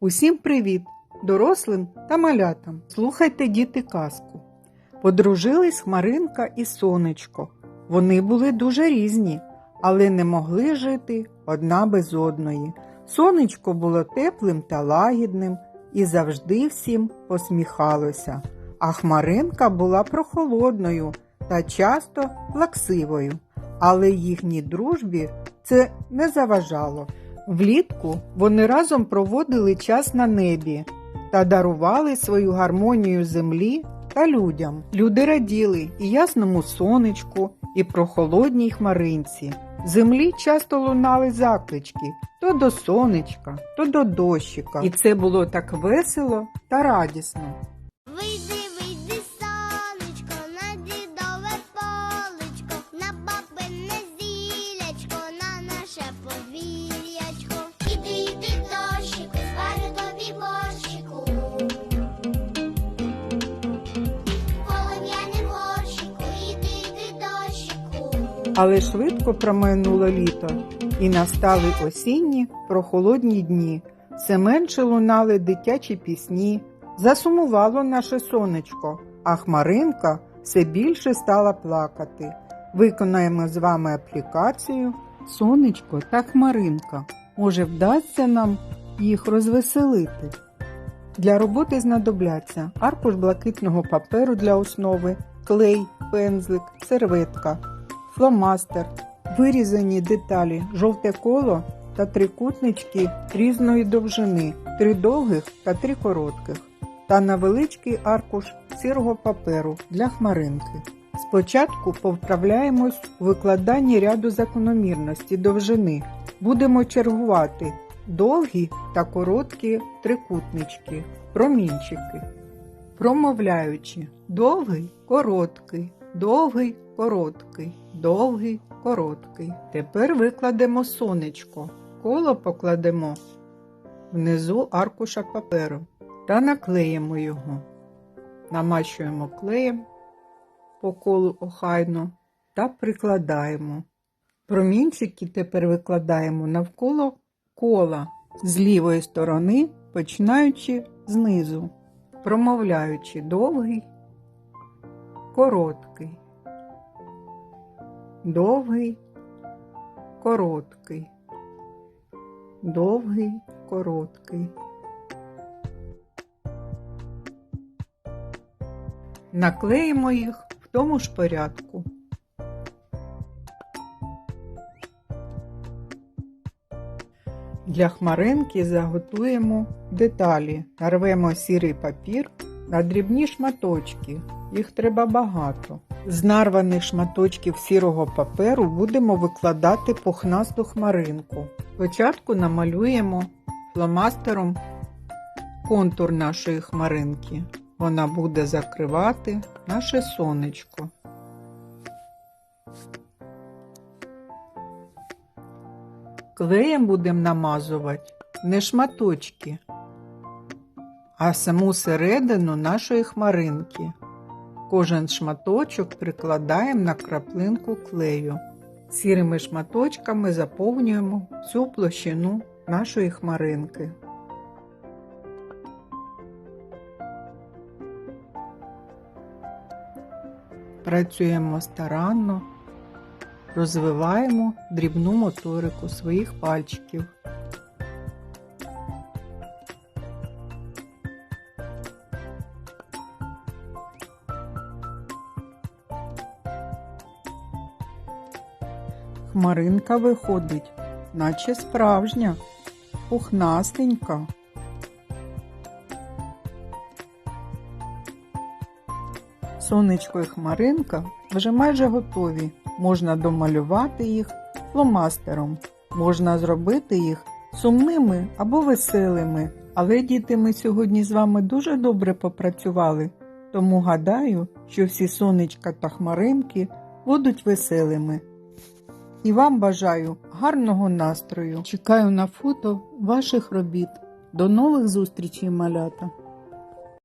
Усім привіт, дорослим та малятам. Слухайте діти казку. Подружились Хмаринка і Сонечко. Вони були дуже різні, але не могли жити одна без одної. Сонечко було теплим та лагідним і завжди всім посміхалося, а Хмаринка була прохолодною та часто плаксивою, але їхній дружбі це не заважало. Влітку вони разом проводили час на небі та дарували свою гармонію землі та людям. Люди раділи і ясному сонечку, і прохолодній хмаринці. Землі часто лунали заклички то до сонечка, то до дощика. І це було так весело та радісно. Але швидко промайнуло літо, і настали осінні прохолодні дні. Все менше лунали дитячі пісні, засумувало наше сонечко, а хмаринка все більше стала плакати. Виконаємо з вами аплікацію Сонечко та Хмаринка. Може, вдасться нам їх розвеселити. Для роботи знадобляться аркуш блакитного паперу для основи, клей, пензлик, серветка, фломастер, вирізані деталі, жовте коло та трикутнички різної довжини, три довгих та три коротких, та невеличкий аркуш сірого паперу для хмаринки. Спочатку повправляємось у викладанні ряду закономірності довжини. Будемо чергувати довгі та короткі трикутнички, промінчики. Промовляючи довгий, короткий, довгий, короткий, довгий, короткий. Тепер викладемо сонечко. Коло покладемо внизу аркуша паперу та наклеїмо його. Намащуємо клеєм по колу охайно та прикладаємо. Промінчики тепер викладаємо навколо кола з лівої сторони, починаючи знизу, промовляючи довгий, короткий, довгий, короткий, довгий, короткий. Наклеїмо їх в тому ж порядку. Для хмаринки заготуємо деталі. Нарвемо сірий папір на дрібні шматочки. Їх треба багато. З нарваних шматочків сірого паперу будемо викладати пухнасту хмаринку. Спочатку намалюємо фломастером контур нашої хмаринки. Вона буде закривати наше сонечко. Клеєм будемо намазувати не шматочки, а саму середину нашої хмаринки. Кожен шматочок прикладаємо на краплинку клею. Сірими шматочками заповнюємо всю площину нашої хмаринки. Працюємо старанно, розвиваємо дрібну моторику своїх пальчиків. Хмаринка виходить, наче справжня, пухнастенька. Сонечко і хмаринка вже майже готові. Можна домалювати їх фломастером. Можна зробити їх сумними або веселими. Але діти, ми сьогодні з вами дуже добре попрацювали, тому гадаю, що всі сонечка та хмаринки будуть веселими. І вам бажаю гарного настрою. Чекаю на фото ваших робіт. До нових зустрічей, малята!